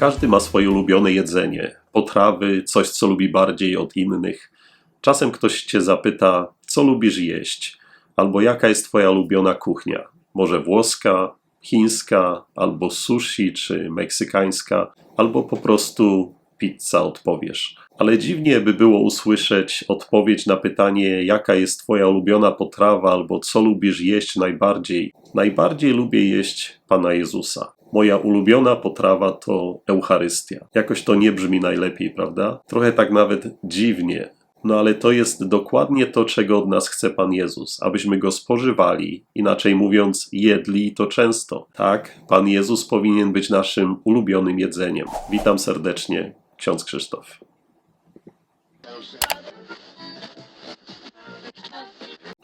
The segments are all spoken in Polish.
Każdy ma swoje ulubione jedzenie, potrawy, coś co lubi bardziej od innych. Czasem ktoś cię zapyta, co lubisz jeść, albo jaka jest twoja ulubiona kuchnia. Może włoska, chińska, albo sushi czy meksykańska, albo po prostu pizza odpowiesz. Ale dziwnie by było usłyszeć odpowiedź na pytanie, jaka jest Twoja ulubiona potrawa, albo co lubisz jeść najbardziej. Najbardziej lubię jeść Pana Jezusa. Moja ulubiona potrawa to Eucharystia. Jakoś to nie brzmi najlepiej, prawda? Trochę tak nawet dziwnie. No ale to jest dokładnie to, czego od nas chce Pan Jezus, abyśmy go spożywali, inaczej mówiąc, jedli i to często. Tak, Pan Jezus powinien być naszym ulubionym jedzeniem. Witam serdecznie, ksiądz Krzysztof.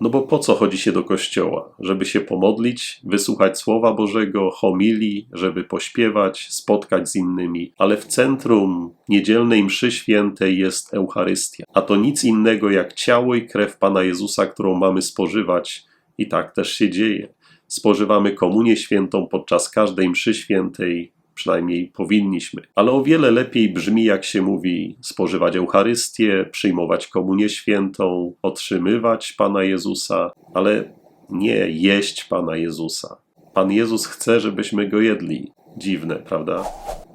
No bo po co chodzi się do kościoła? Żeby się pomodlić, wysłuchać Słowa Bożego, homilii, żeby pośpiewać, spotkać z innymi. Ale w centrum niedzielnej mszy świętej jest Eucharystia. A to nic innego jak ciało i krew Pana Jezusa, którą mamy spożywać. I tak też się dzieje. Spożywamy komunię świętą podczas każdej mszy świętej, przynajmniej powinniśmy. Ale o wiele lepiej brzmi, jak się mówi, spożywać Eucharystię, przyjmować komunię świętą, otrzymywać Pana Jezusa, ale nie jeść Pana Jezusa. Pan Jezus chce, żebyśmy go jedli. Dziwne, prawda?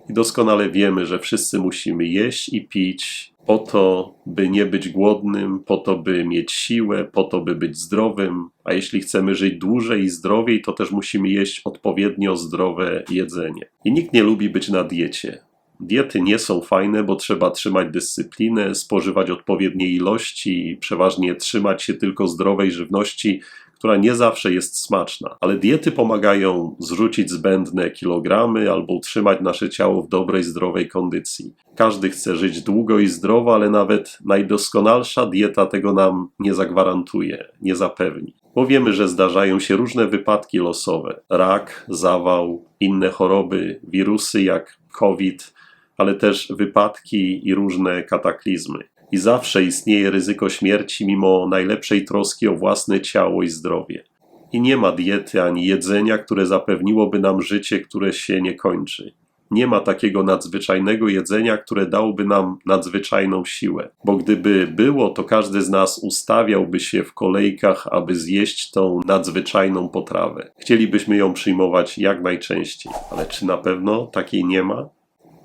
I doskonale wiemy, że wszyscy musimy jeść i pić po to, by nie być głodnym, po to, by mieć siłę, po to, by być zdrowym. A jeśli chcemy żyć dłużej i zdrowiej, to też musimy jeść odpowiednio zdrowe jedzenie. I nikt nie lubi być na diecie. Diety nie są fajne, bo trzeba trzymać dyscyplinę, spożywać odpowiednie ilości, przeważnie trzymać się tylko zdrowej żywności, która nie zawsze jest smaczna. Ale diety pomagają zrzucić zbędne kilogramy albo utrzymać nasze ciało w dobrej, zdrowej kondycji. Każdy chce żyć długo i zdrowo, ale nawet najdoskonalsza dieta tego nam nie zagwarantuje, nie zapewni. Bo wiemy, że zdarzają się różne wypadki losowe: rak, zawał, inne choroby, wirusy jak COVID, ale też wypadki i różne kataklizmy i zawsze istnieje ryzyko śmierci mimo najlepszej troski o własne ciało i zdrowie. I nie ma diety ani jedzenia, które zapewniłoby nam życie, które się nie kończy. Nie ma takiego nadzwyczajnego jedzenia, które dałoby nam nadzwyczajną siłę, bo gdyby było, to każdy z nas ustawiałby się w kolejkach, aby zjeść tą nadzwyczajną potrawę. Chcielibyśmy ją przyjmować jak najczęściej, ale czy na pewno takiej nie ma?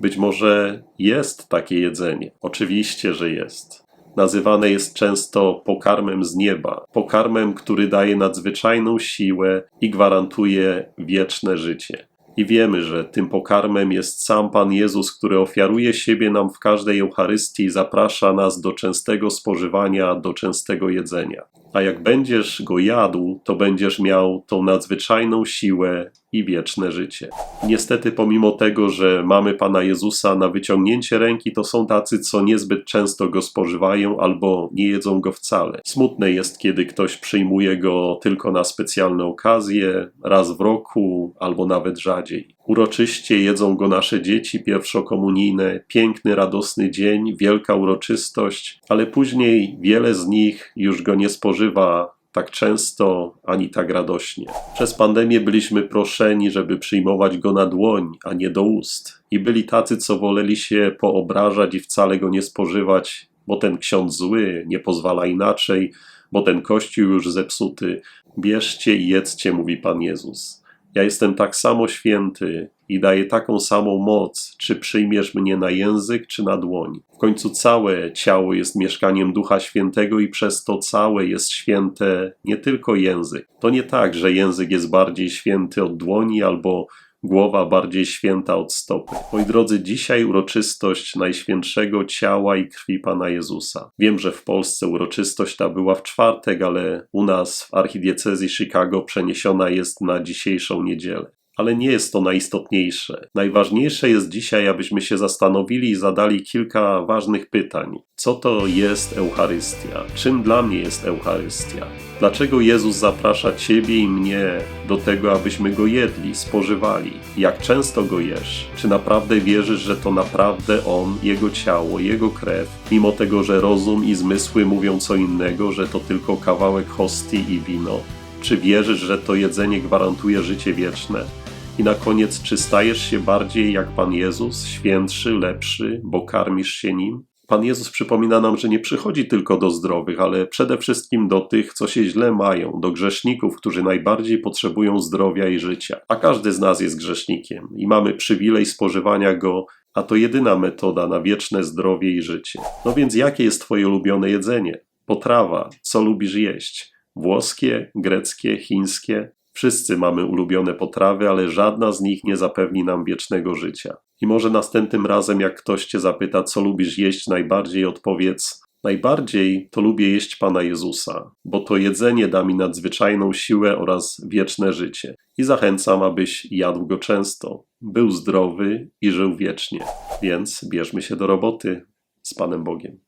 Być może jest takie jedzenie. Oczywiście, że jest. Nazywane jest często pokarmem z nieba, pokarmem, który daje nadzwyczajną siłę i gwarantuje wieczne życie. I wiemy, że tym pokarmem jest sam Pan Jezus, który ofiaruje siebie nam w każdej Eucharystii i zaprasza nas do częstego spożywania, do częstego jedzenia. A jak będziesz go jadł, to będziesz miał tą nadzwyczajną siłę i wieczne życie. Niestety, pomimo tego, że mamy Pana Jezusa na wyciągnięcie ręki, to są tacy, co niezbyt często go spożywają albo nie jedzą go wcale. Smutne jest, kiedy ktoś przyjmuje go tylko na specjalne okazje, raz w roku albo nawet rzadziej. Uroczyście jedzą go nasze dzieci pierwszokomunijne, piękny, radosny dzień, wielka uroczystość, ale później wiele z nich już go nie spożywa tak często ani tak radośnie. Przez pandemię byliśmy proszeni, żeby przyjmować go na dłoń, a nie do ust. I byli tacy, co woleli się poobrażać i wcale go nie spożywać, bo ten ksiądz zły nie pozwala inaczej, bo ten kościół już zepsuty. Bierzcie i jedzcie, mówi Pan Jezus. Ja jestem tak samo święty i daję taką samą moc, czy przyjmiesz mnie na język, czy na dłoń. W końcu całe ciało jest mieszkaniem Ducha Świętego i przez to całe jest święte nie tylko język. To nie tak, że język jest bardziej święty od dłoni albo głowa bardziej święta od stopy. Moi drodzy, dzisiaj uroczystość Najświętszego Ciała i Krwi Pana Jezusa. Wiem, że w Polsce uroczystość ta była w czwartek, ale u nas w archidiecezji Chicago przeniesiona jest na dzisiejszą niedzielę ale nie jest to najistotniejsze. Najważniejsze jest dzisiaj, abyśmy się zastanowili i zadali kilka ważnych pytań. Co to jest Eucharystia? Czym dla mnie jest Eucharystia? Dlaczego Jezus zaprasza Ciebie i mnie do tego, abyśmy go jedli, spożywali? Jak często go jesz? Czy naprawdę wierzysz, że to naprawdę On, Jego ciało, Jego krew, mimo tego, że rozum i zmysły mówią co innego, że to tylko kawałek hostii i wino? Czy wierzysz, że to jedzenie gwarantuje życie wieczne? I na koniec, czy stajesz się bardziej jak Pan Jezus, świętszy, lepszy, bo karmisz się nim? Pan Jezus przypomina nam, że nie przychodzi tylko do zdrowych, ale przede wszystkim do tych, co się źle mają, do grzeszników, którzy najbardziej potrzebują zdrowia i życia. A każdy z nas jest grzesznikiem i mamy przywilej spożywania go, a to jedyna metoda na wieczne zdrowie i życie. No więc jakie jest Twoje ulubione jedzenie? Potrawa, co lubisz jeść? Włoskie, greckie, chińskie? Wszyscy mamy ulubione potrawy, ale żadna z nich nie zapewni nam wiecznego życia. I może następnym razem, jak ktoś cię zapyta, co lubisz jeść najbardziej, odpowiedz: Najbardziej to lubię jeść Pana Jezusa, bo to jedzenie da mi nadzwyczajną siłę oraz wieczne życie. I zachęcam, abyś jadł go często, był zdrowy i żył wiecznie. Więc bierzmy się do roboty z Panem Bogiem.